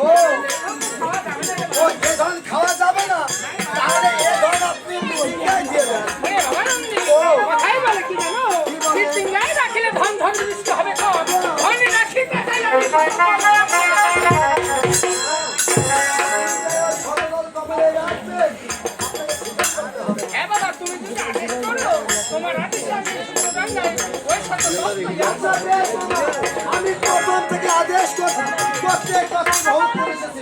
ও ও যে ধন খাওয়া যাবে না তাহলে এ ধন আপনি সিংহায় দিয়ে দেন ও কথাই বলে কি জানো সিংহায় রাখলে ধন ধন জিনিসটা হবে তো ধন রাখিতে একটা বহুত করেছে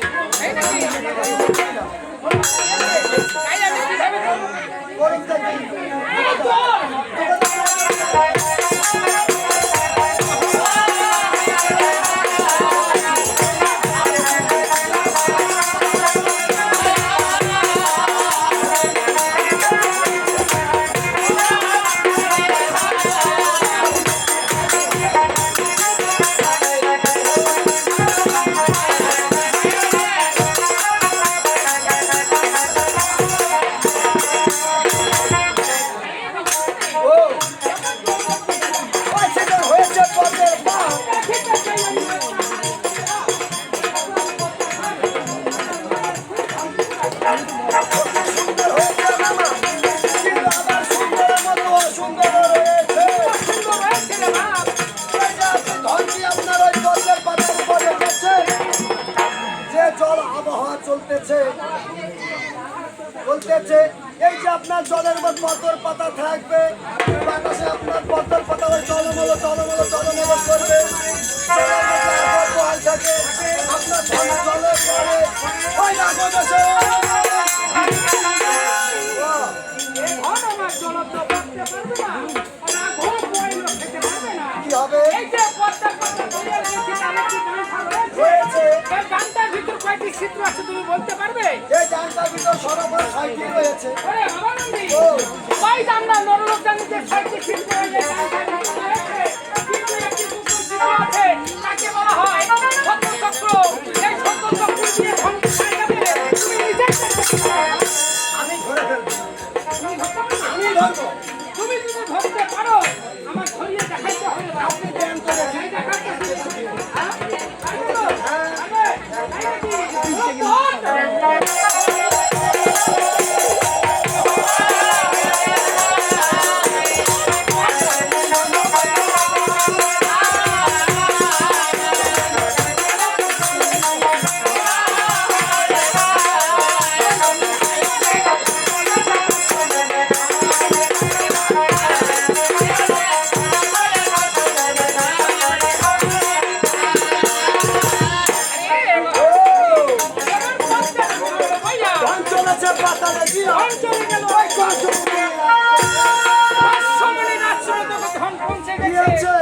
আপনার জলের মধ্যে পদ্মর পাতা থাকবে। বাতাসে আপনার পদ্মর পাতা ওই টলমল টলমল টলমল করবে। থাকে আপনার জলে কি হবে? সঠিক চিত্র আছে তুমি বলতে পারবে? এই যানটার ভিতর সর্বোপরি সাইকেল রয়েছে। ওরে বাবা নন্দী ওই যানটা নরলোক জানিতে সাইকেল রয়েছে গেল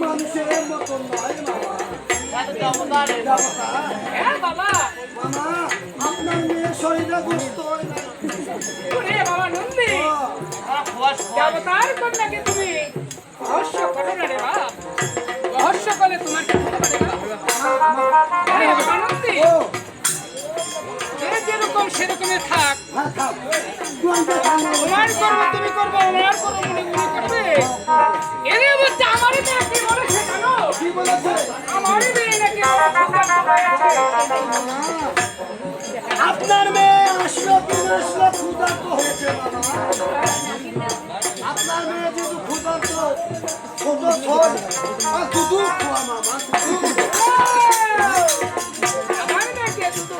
মানুষের নয়। হ্যাঁ বাবা। মামা আপনার মেয়ের শরীরে গুস্ত হয় বাবা নন্দী। দেবতার কন্যাকে তুমি? রহস্য করো না রে বাপ। রহস্য করলে তোমার যেরকম সেরকমই থাক। ওনার করব তুমি করব ওনার করব মনে মনে করবে। এরে বলছে আমারই মেয়ে কি বলেছে জানো কি বলেছে? আমারই মেয়ে নাকি আপনার মেয়ে আসলো তুমি আসলো ক্ষুধার্ত হয়েছে আপনার মেয়ে যদি ক্ষুধার্ত ছোট ছোট আর দুধু খোয়া মামা দুধু আমার মেয়েকে দুধু